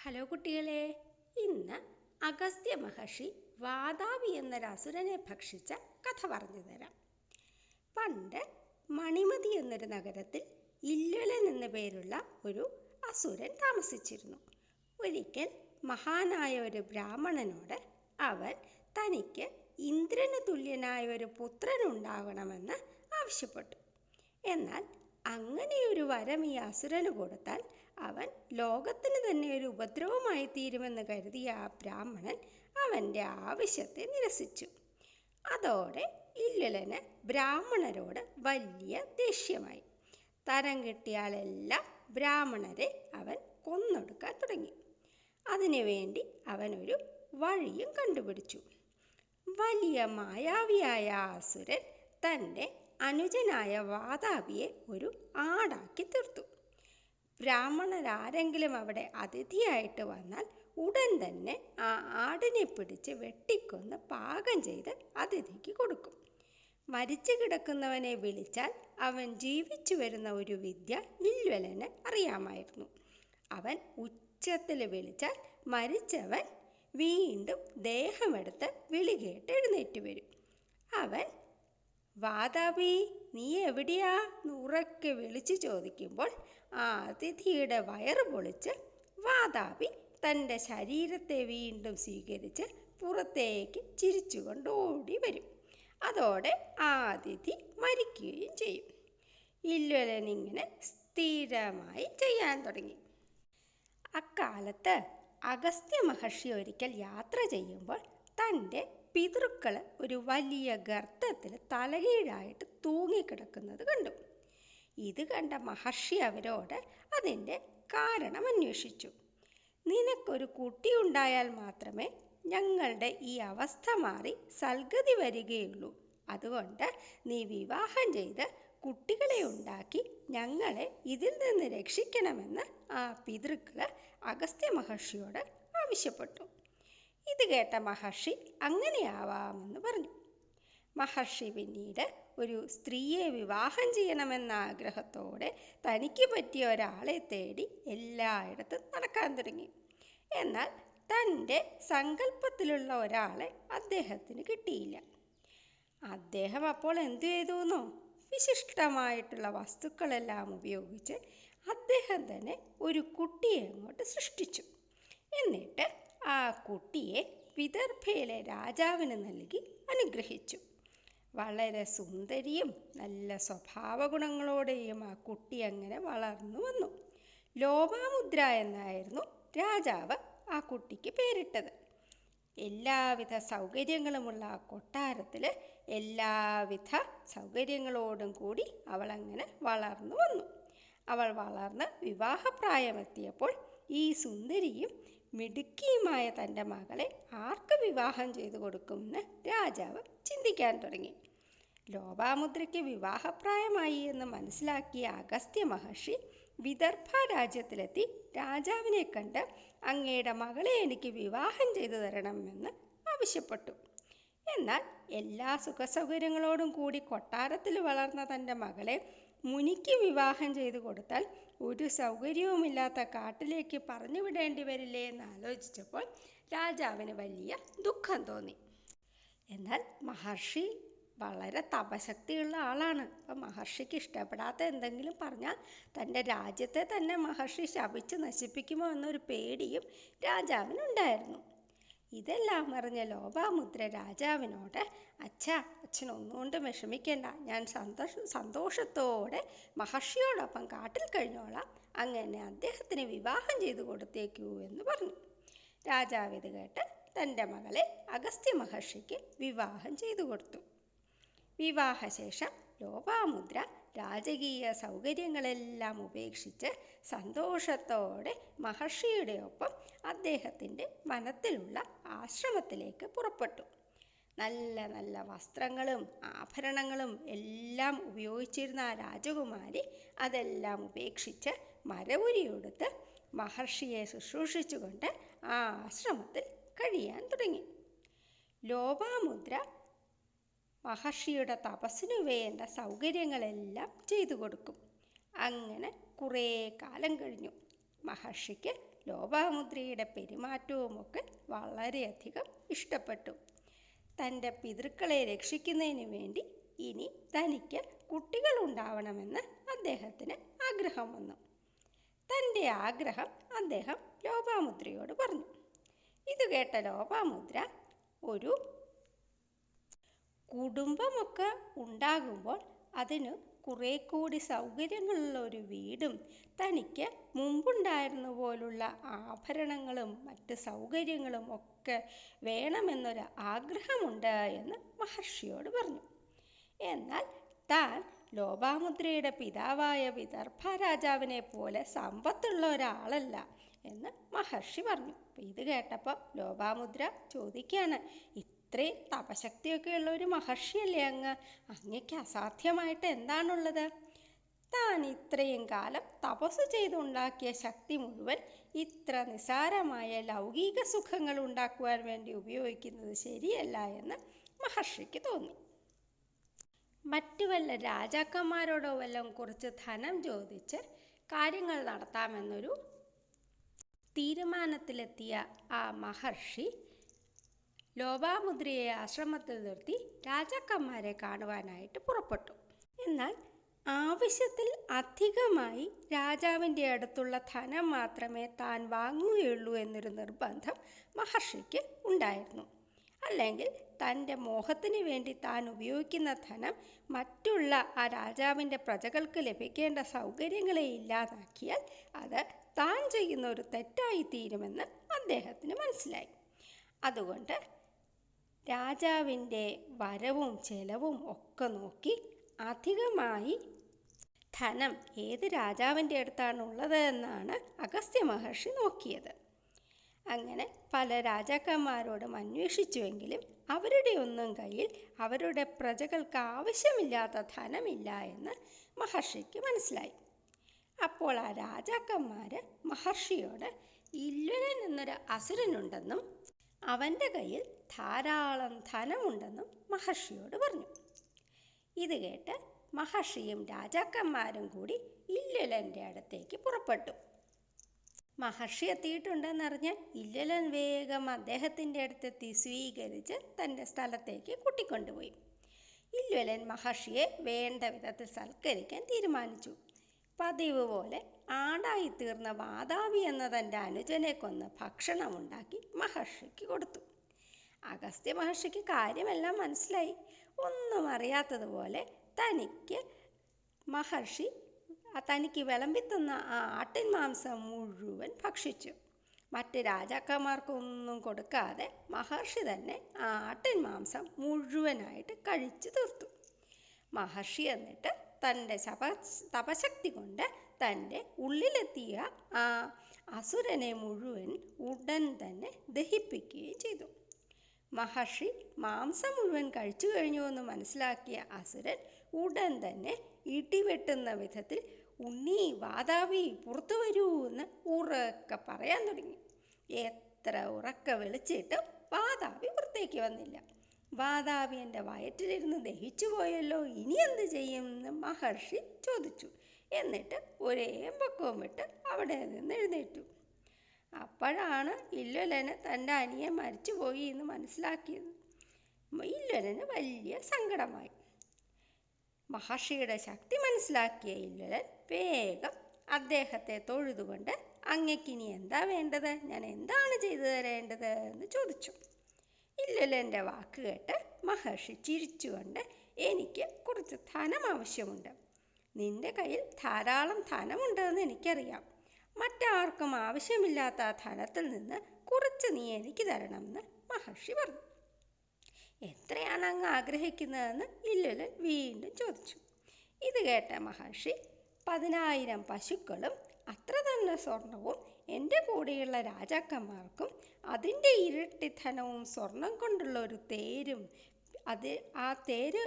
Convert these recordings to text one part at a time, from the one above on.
Hello കുട്ടികളെ ഇന്ന് അഗസ്ത്യ മഹർഷി വാതാവി എന്നൊരസുരനെ ഭക്ഷിച്ച കഥ പറഞ്ഞു തരാം. പണ്ട് മണിമതി എന്നൊരു നഗരത്തിൽ ഇല്ലളൻ എന്ന പേരുള്ള ഒരു അസുരൻ താമസിച്ചിരുന്നു. ഒരിക്കൽ മഹാനായ ഒരു ബ്രാഹ്മണനോട് അവൻ തനിക്ക് ഇന്ദ്രന് തുല്യനായ ഒരു പുത്രൻ ഉണ്ടാകണമെന്ന് ആവശ്യപ്പെട്ടു. എന്നാൽ അങ്ങനെയൊരു വരം ഈ അസുരന് കൊടുത്താൽ അവൻ ലോകത്തിന് തന്നെ ഒരു ഉപദ്രവമായി തീരുമെന്ന് കരുതിയ ആ ബ്രാഹ്മണൻ അവന്റെ ആവശ്യത്തെ നിരസിച്ചു. അതോടെ ഇല്ലലന് ബ്രാഹ്മണരോട് വലിയ ദേഷ്യമായി. തരം കിട്ടിയാലെല്ലാം ബ്രാഹ്മണരെ അവൻ കൊന്നൊടുക്കാൻ തുടങ്ങി. അതിനുവേണ്ടി അവനൊരു വഴിയും കണ്ടുപിടിച്ചു. വലിയ മായാവിയായ അസുരൻ തന്റെ അനുജനായ വാതാപിയെ ഒരു ആടാക്കി തീർത്തു. ബ്രാഹ്മണരാരെങ്കിലും അവിടെ അതിഥിയായിട്ട് വന്നാൽ ഉടൻ തന്നെ ആ ആടിനെ പിടിച്ച് വെട്ടിക്കൊന്ന് പാകം ചെയ്ത് അതിഥിക്ക് കൊടുക്കും. മരിച്ചു കിടക്കുന്നവനെ വിളിച്ചാൽ അവൻ ജീവിച്ചു വരുന്ന ഒരു വിദ്യ ഇല്വലന് അറിയാമായിരുന്നു. അവൻ ഉച്ചത്തിൽ വിളിച്ചാൽ മരിച്ചവൻ വീണ്ടും ദേഹമെടുത്ത് വിളികേട്ട് എഴുന്നേറ്റ് വരും. അവൻ വാതാപി നീ എവിടെയാ? ഉറക്കെ വിളിച്ചു ചോദിക്കുമ്പോൾ ആ അതിഥിയുടെ വയറ് പൊളിച്ച് വാതാപി തന്റെ ശരീരത്തെ വീണ്ടും സ്വീകരിച്ച് പുറത്തേക്ക് ചിരിച്ചുകൊണ്ട് ഓടി വരും. അതോടെ ആ അതിഥി മരിക്കുകയും ചെയ്യും. ഇല്ലലനിങ്ങനെ സ്ഥിരമായി ചെയ്യാൻ തുടങ്ങി. അക്കാലത്ത് അഗസ്ത്യ മഹർഷി ഒരിക്കൽ യാത്ര ചെയ്യുമ്പോൾ തന്റെ പിതൃക്കൾ ഒരു വലിയ ഗർത്തത്തിൽ തലകീഴായിട്ട് തൂങ്ങിക്കിടക്കുന്നത് കണ്ടു. ഇത് കണ്ട മഹർഷി അവരോട് അതിന്റെ കാരണം അന്വേഷിച്ചു. നിനക്കൊരു കുട്ടി ഉണ്ടായാൽ മാത്രമേ ഞങ്ങളുടെ ഈ അവസ്ഥ മാറി സൽഗതി വരികയുള്ളൂ. അതുകൊണ്ട് നീ വിവാഹം ചെയ്ത് കുട്ടികളെ ഉണ്ടാക്കി ഞങ്ങളെ ഇതിൽ നിന്ന് രക്ഷിക്കണമെന്ന് ആ പിതൃക്കൾ അഗസ്ത്യ മഹർഷിയോട് ആവശ്യപ്പെട്ടു. ഇത് കേട്ട മഹർഷി അങ്ങനെയാവാമെന്ന് പറഞ്ഞു. മഹർഷി പിന്നീട് ഒരു സ്ത്രീയെ വിവാഹം ചെയ്യണമെന്ന ആഗ്രഹത്തോടെ തനിക്ക് പറ്റിയ ഒരാളെ തേടി എല്ലായിടത്തും നടക്കാൻ തുടങ്ങി. എന്നാൽ തന്റെ സങ്കല്പത്തിലുള്ള ഒരാളെ അദ്ദേഹത്തിന് കിട്ടിയില്ല. അദ്ദേഹം അപ്പോൾ എന്തു ചെയ്തുവെന്നോ? വിശിഷ്ടമായിട്ടുള്ള വസ്തുക്കളെല്ലാം ഉപയോഗിച്ച് അദ്ദേഹം തന്നെ ഒരു കുട്ടിയെ അങ്ങോട്ട് സൃഷ്ടിച്ചു. എന്നിട്ട് ആ കുട്ടിയെ വിദർഭയിലെ രാജാവിന് നൽകി അനുഗ്രഹിച്ചു. വളരെ സുന്ദരിയും നല്ല സ്വഭാവ ഗുണങ്ങളോടെയും ആ കുട്ടി അങ്ങനെ വളർന്നു വന്നു. ലോപാമുദ്ര എന്നായിരുന്നു രാജാവ് ആ കുട്ടിക്ക് പേരിട്ടത്. എല്ലാവിധ സൗകര്യങ്ങളുമുള്ള ആ കൊട്ടാരത്തിൽ എല്ലാവിധ സൗകര്യങ്ങളോടും കൂടി അവൾ അങ്ങനെ വളർന്നു വന്നു. അവൾ വളർന്ന് വിവാഹപ്രായമെത്തിയപ്പോൾ ഈ സുന്ദരിയും മിടുക്കിയുമായ തന്റെ മകളെ ആർക്ക് വിവാഹം ചെയ്തു കൊടുക്കുമെന്ന് രാജാവ് ചിന്തിക്കാൻ തുടങ്ങി. ലോപാമുദ്രയ്ക്ക് വിവാഹപ്രായമായി എന്ന് മനസ്സിലാക്കിയ അഗസ്ത്യ മഹർഷി വിദർഭ രാജ്യത്തിലെത്തി രാജാവിനെ കണ്ട് അങ്ങയുടെ മകളെ എനിക്ക് വിവാഹം ചെയ്തു തരണമെന്ന് ആവശ്യപ്പെട്ടു. എന്നാൽ എല്ലാ സുഖസൗകര്യങ്ങളോടും കൂടി കൊട്ടാരത്തിൽ വളർന്ന തന്റെ മകളെ മുനിക്ക് വിവാഹം ചെയ്തു കൊടുത്താൽ ഒരു സൗകര്യവുമില്ലാത്ത കാട്ടിലേക്ക് പറഞ്ഞു വിടേണ്ടി വരില്ലേ എന്ന് ആലോചിച്ചപ്പോൾ രാജാവിന് വലിയ ദുഃഖം തോന്നി. എന്നാൽ മഹർഷി വളരെ തപശക്തിയുള്ള ആളാണ്. അപ്പം മഹർഷിക്ക് ഇഷ്ടപ്പെടാത്ത എന്തെങ്കിലും പറഞ്ഞാൽ തന്റെ രാജ്യത്തെ തന്നെ മഹർഷി ശപിച്ച് നശിപ്പിക്കുമോ എന്നൊരു പേടിയും രാജാവിനുണ്ടായിരുന്നു. ഇതെല്ലാം അറിഞ്ഞ ലോപാമുദ്ര രാജാവിനോട് അച്ഛ അച്ഛൻ ഒന്നുകൊണ്ടും വിഷമിക്കേണ്ട. ഞാൻ സന്തോഷ സന്തോഷത്തോടെ മഹർഷിയോടൊപ്പം കാട്ടിൽ കഴിഞ്ഞോളാം. അങ്ങനെ അദ്ദേഹത്തിന് വിവാഹം ചെയ്തു കൊടുത്തേക്കൂ എന്ന് പറഞ്ഞു. രാജാവ് ഇത് കേട്ട് തന്റെ മകളെ അഗസ്ത്യ മഹർഷിക്ക് വിവാഹം ചെയ്തു കൊടുത്തു. വിവാഹശേഷം ലോപാമുദ്ര രാജകീയ സൗകര്യങ്ങളെല്ലാം ഉപേക്ഷിച്ച് സന്തോഷത്തോടെ മഹർഷിയുടെ ഒപ്പം അദ്ദേഹത്തിന്റെ വനത്തിലുള്ള ആശ്രമത്തിലേക്ക് പുറപ്പെട്ടു. നല്ല നല്ല വസ്ത്രങ്ങളും ആഭരണങ്ങളും എല്ലാം ഉപയോഗിച്ചിരുന്ന രാജകുമാരി അതെല്ലാം ഉപേക്ഷിച്ച് മരവുരിയെടുത്ത് മഹർഷിയെ ശുശ്രൂഷിച്ചുകൊണ്ട് ആ ആശ്രമത്തിൽ കഴിയാൻ തുടങ്ങി. ലോപാമുദ്ര മഹർഷിയുടെ തപസ്സിനു വേണ്ട സൗകര്യങ്ങളെല്ലാം ചെയ്തു കൊടുക്കും. അങ്ങനെ കുറേ കാലം കഴിഞ്ഞു. മഹർഷിക്ക് ലോപാമുദ്രയുടെ പെരുമാറ്റവുമൊക്കെ വളരെയധികം ഇഷ്ടപ്പെട്ടു. തന്റെ പിതൃക്കളെ രക്ഷിക്കുന്നതിന് വേണ്ടി ഇനി തനിക്ക് കുട്ടികൾ ഉണ്ടാവണമെന്ന് അദ്ദേഹത്തിന് ആഗ്രഹം വന്നു. തന്റെ ആഗ്രഹം അദ്ദേഹം ലോപാമുദ്രയോട് പറഞ്ഞു. ഇത് കേട്ട ലോപാമുദ്ര ഒരു കുടുംബമൊക്കെ ഉണ്ടാകുമ്പോൾ അതിന് കുറേ കൂടി സൗകര്യങ്ങളുള്ള ഒരു വീടും തനിക്ക് മുമ്പുണ്ടായിരുന്ന പോലുള്ള ആഭരണങ്ങളും മറ്റ് സൗകര്യങ്ങളും ഒക്കെ വേണമെന്നൊരു ആഗ്രഹമുണ്ട് എന്ന് മഹർഷിയോട് പറഞ്ഞു. എന്നാൽ താൻ ലോപാമുദ്രയുടെ പിതാവായ വിദർഭ രാജാവിനെ പോലെ സമ്പത്തുള്ള ഒരാളല്ല എന്ന് മഹർഷി പറഞ്ഞു. ഇത് കേട്ടപ്പോൾ ലോപാമുദ്ര ചോദിക്കുകയാണ് ഇത്രയും തപശക്തിയൊക്കെയുള്ള ഒരു മഹർഷിയല്ലേ അങ്ങ്? അങ്ങയ്ക്ക് അസാധ്യമായിട്ട് എന്താണുള്ളത്? താൻ ഇത്രയും കാലം തപസ് ചെയ്തുണ്ടാക്കിയ ശക്തി മുഴുവൻ ഇത്ര നിസാരമായ ലൗകിക സുഖങ്ങൾ ഉണ്ടാക്കുവാൻ വേണ്ടി ഉപയോഗിക്കുന്നത് ശരിയല്ല എന്ന് മഹർഷിക്ക് തോന്നി. മറ്റു വല്ല രാജാക്കന്മാരോടോ വല്ലതും കുറച്ച് ധനം ചോദിച്ച് കാര്യങ്ങൾ നടത്താമെന്നൊരു തീരുമാനത്തിലെത്തിയ ആ മഹർഷി ലോപാമുദ്രയെ ആശ്രമത്തിൽ നിർത്തി രാജാക്കന്മാരെ കാണുവാനായിട്ട് പുറപ്പെട്ടു. എന്നാൽ ആവശ്യത്തിൽ അധികമായി രാജാവിന്റെ അടുത്തുള്ള ധനം മാത്രമേ താൻ വാങ്ങുകയുള്ളൂ എന്നൊരു നിർബന്ധം മഹർഷിക്ക് ഉണ്ടായിരുന്നു. അല്ലെങ്കിൽ തന്റെ മോഹത്തിന് വേണ്ടി താൻ ഉപയോഗിക്കുന്ന ധനം മറ്റുള്ള ആ രാജാവിന്റെ പ്രജകൾക്ക് ലഭിക്കേണ്ട സൗകര്യങ്ങളെ ഇല്ലാതാക്കിയാൽ അത് താൻ ചെയ്യുന്ന ഒരു തെറ്റായി തീരുമെന്ന് അദ്ദേഹത്തിന് മനസ്സിലായി. അതുകൊണ്ട് രാജാവിന്റെ വരവും ചെലവും ഒക്കെ നോക്കി അധികമായി ധനം ഏത് രാജാവിന്റെ അടുത്താണ് ഉള്ളത് എന്നാണ് അഗസ്ത്യ മഹർഷി നോക്കിയത്. അങ്ങനെ പല രാജാക്കന്മാരോടും അന്വേഷിച്ചുവെങ്കിലും അവരുടെ ഒന്നും കയ്യിൽ അവരുടെ പ്രജകൾക്ക് ആവശ്യമില്ലാത്ത ധനമില്ല എന്ന് മഹർഷിക്ക് മനസ്സിലായി. അപ്പോൾ ആ രാജാക്കന്മാർ മഹർഷിയോട് ഇല്ലനൻ എന്നൊരു അസുരനുണ്ടെന്നും അവന്റെ കയ്യിൽ ധാരാളം ധനമുണ്ടെന്നും മഹർഷിയോട് പറഞ്ഞു. ഇത് കേട്ട് മഹർഷിയും രാജാക്കന്മാരും കൂടി ഇല്ലലന്റെ അടുത്തേക്ക് പുറപ്പെട്ടു. മഹർഷി എത്തിയിട്ടുണ്ടെന്നറിഞ്ഞ് ഇല്ലലൻ വേഗം അദ്ദേഹത്തിന്റെ അടുത്തെത്തി സ്വീകരിച്ച് തന്റെ സ്ഥലത്തേക്ക് കൂട്ടിക്കൊണ്ടുപോയി. ഇല്ലലൻ മഹർഷിയെ വേണ്ട വിധത്തിൽ സൽക്കരിക്കാൻ തീരുമാനിച്ചു. പതിവ് പോലെ ആടായി തീർന്ന വാതാവി എന്ന തന്റെ അനുജനെ കൊന്ന് ഭക്ഷണമുണ്ടാക്കി മഹർഷിക്ക് കൊടുത്തു. അഗസ്ത്യ മഹർഷിക്ക് കാര്യമെല്ലാം മനസ്സിലായി. ഒന്നും അറിയാത്തതുപോലെ തനിക്ക് മഹർഷി തനിക്ക് വിളമ്പിത്തന്ന ആ ആട്ടിൻ മാംസം മുഴുവൻ ഭക്ഷിച്ചു. മറ്റ് രാജാക്കന്മാർക്കൊന്നും കൊടുക്കാതെ മഹർഷി തന്നെ ആ ആട്ടിൻ മാംസം മുഴുവനായിട്ട് കഴിച്ചു തീർത്തു. മഹർഷി എന്നിട്ട് തന്റെ ശപ തപശക്തി കൊണ്ട് തന്റെ ഉള്ളിലെത്തിയ ആ അസുരനെ മുഴുവൻ ഉടൻ തന്നെ ദഹിപ്പിക്കുകയും ചെയ്തു. മഹർഷി മാംസം മുഴുവൻ കഴിച്ചു കഴിഞ്ഞുവെന്ന് മനസ്സിലാക്കിയ അസുരൻ ഉടൻ തന്നെ ഇടിവെട്ടുന്ന വിധത്തിൽ ഉണ്ണി വാതാവി പുറത്തു വരൂ എന്ന് ഉറക്കെ പറയാൻ തുടങ്ങി. എത്ര ഉറക്ക വിളിച്ചിട്ടും വാതാവി പുറത്തേക്ക് വന്നില്ല. വാതാവി എന്റെ വയറ്റിലിരുന്ന് ദഹിച്ചു പോയല്ലോ ഇനി എന്ത് ചെയ്യും? എന്ന് മഹർഷി ചോദിച്ചു. എന്നിട്ട് ഒരേ പൊക്കവും വിട്ട് അവിടെ നിന്ന് എഴുന്നേറ്റു. അപ്പോഴാണ് ഇല്ലൊലന് തന്റെ അനിയൻ മരിച്ചുപോയി എന്ന് മനസ്സിലാക്കിയത്. ഇല്ലൊലന് വലിയ സങ്കടമായി. മഹർഷിയുടെ ശക്തി മനസ്സിലാക്കിയ ഇല്ലൊലൻ വേഗം അദ്ദേഹത്തെ തൊഴുതുകൊണ്ട് അങ്ങക്കിനി എന്താ വേണ്ടത്? ഞാൻ എന്താണ് ചെയ്തു തരേണ്ടത്? എന്ന് ചോദിച്ചു. ഇല്ലലന്റെ വാക്ക് കേട്ട് മഹർഷി ചിരിച്ചുകൊണ്ട് എനിക്ക് കുറച്ച് ധനം ആവശ്യമുണ്ട്. നിന്റെ കയ്യിൽ ധാരാളം ധനമുണ്ടെന്ന് എനിക്കറിയാം. മറ്റാർക്കും ആവശ്യമില്ലാത്ത ആ ധനത്തിൽ നിന്ന് കുറച്ച് നീ എനിക്ക് തരണമെന്ന് മഹർഷി പറഞ്ഞു. എത്രയാണ് അങ്ങ് ആഗ്രഹിക്കുന്നതെന്ന് ഇല്ലലൻ വീണ്ടും ചോദിച്ചു. ഇത് കേട്ട മഹർഷി പതിനായിരം പശുക്കളും അത്ര തന്നെ സ്വർണവും എന്റെ കൂടെയുള്ള രാജാക്കന്മാർക്കും അതിന്റെ ഇരട്ടി ധനവും സ്വർണം കൊണ്ടുള്ള ഒരു തേരും അത് ആ തേര്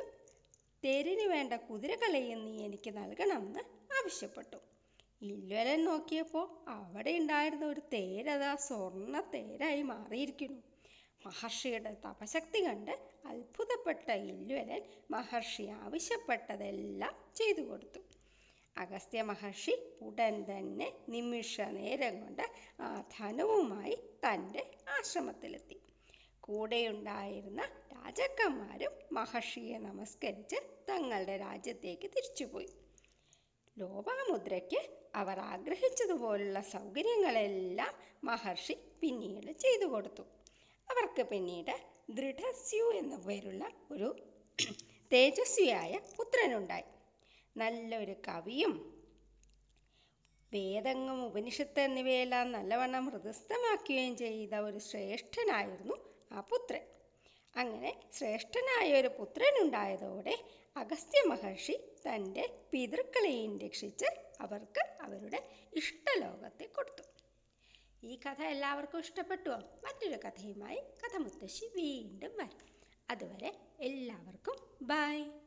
തേരിന് വേണ്ട കുതിരകളെയും നീ എനിക്ക് നൽകണമെന്ന് ആവശ്യപ്പെട്ടു. ഇല്ലലൻ നോക്കിയപ്പോൾ അവിടെ ഉണ്ടായിരുന്ന ഒരു തേരതാ സ്വർണ തേരായി മാറിയിരിക്കുന്നു. മഹർഷിയുടെ തപശക്തി കണ്ട് അത്ഭുതപ്പെട്ട ഇല്വലൻ മഹർഷി ആവശ്യപ്പെട്ടതെല്ലാം ചെയ്തു കൊടുത്തു. അഗസ്ത്യ മഹർഷി ഉടൻ തന്നെ നിമിഷ നേരം കൊണ്ട് ആ ധനവുമായി തന്റെ ആശ്രമത്തിലെത്തി. കൂടെയുണ്ടായിരുന്ന രാജാക്കന്മാരും മഹർഷിയെ നമസ്കരിച്ച് തങ്ങളുടെ രാജ്യത്തേക്ക് തിരിച്ചുപോയി. ലോപാമുദ്രയ്ക്ക് അവർ ആഗ്രഹിച്ചതുപോലുള്ള സൗകര്യങ്ങളെല്ലാം മഹർഷി പിന്നീട് ചെയ്തു കൊടുത്തു. അവർക്ക് പിന്നീട് ദൃഢസ്യു എന്ന പേരുള്ള ഒരു തേജസ്വിയായ പുത്രനുണ്ടായി. നല്ലൊരു കവിയും വേദങ്ങും ഉപനിഷത്ത് എന്നിവയെല്ലാം നല്ലവണ്ണം ഹൃദയസ്ഥമാക്കുകയും ചെയ്ത ഒരു ശ്രേഷ്ഠനായിരുന്നു ആ പുത്രൻ. അങ്ങനെ ശ്രേഷ്ഠനായ ഒരു പുത്രനുണ്ടായതോടെ അഗസ്ത്യ മഹർഷി തന്റെ പിതൃക്കളെയും രക്ഷിച്ച് അവർക്ക് അവരുടെ ഇഷ്ടലോകത്തെ കൊടുത്തു. ഈ കഥ എല്ലാവർക്കും ഇഷ്ടപ്പെട്ടുവോ? മറ്റൊരു കഥയുമായി കഥ മുത്തശ്ശി വീണ്ടും വരും. അതുവരെ എല്ലാവർക്കും ബൈ.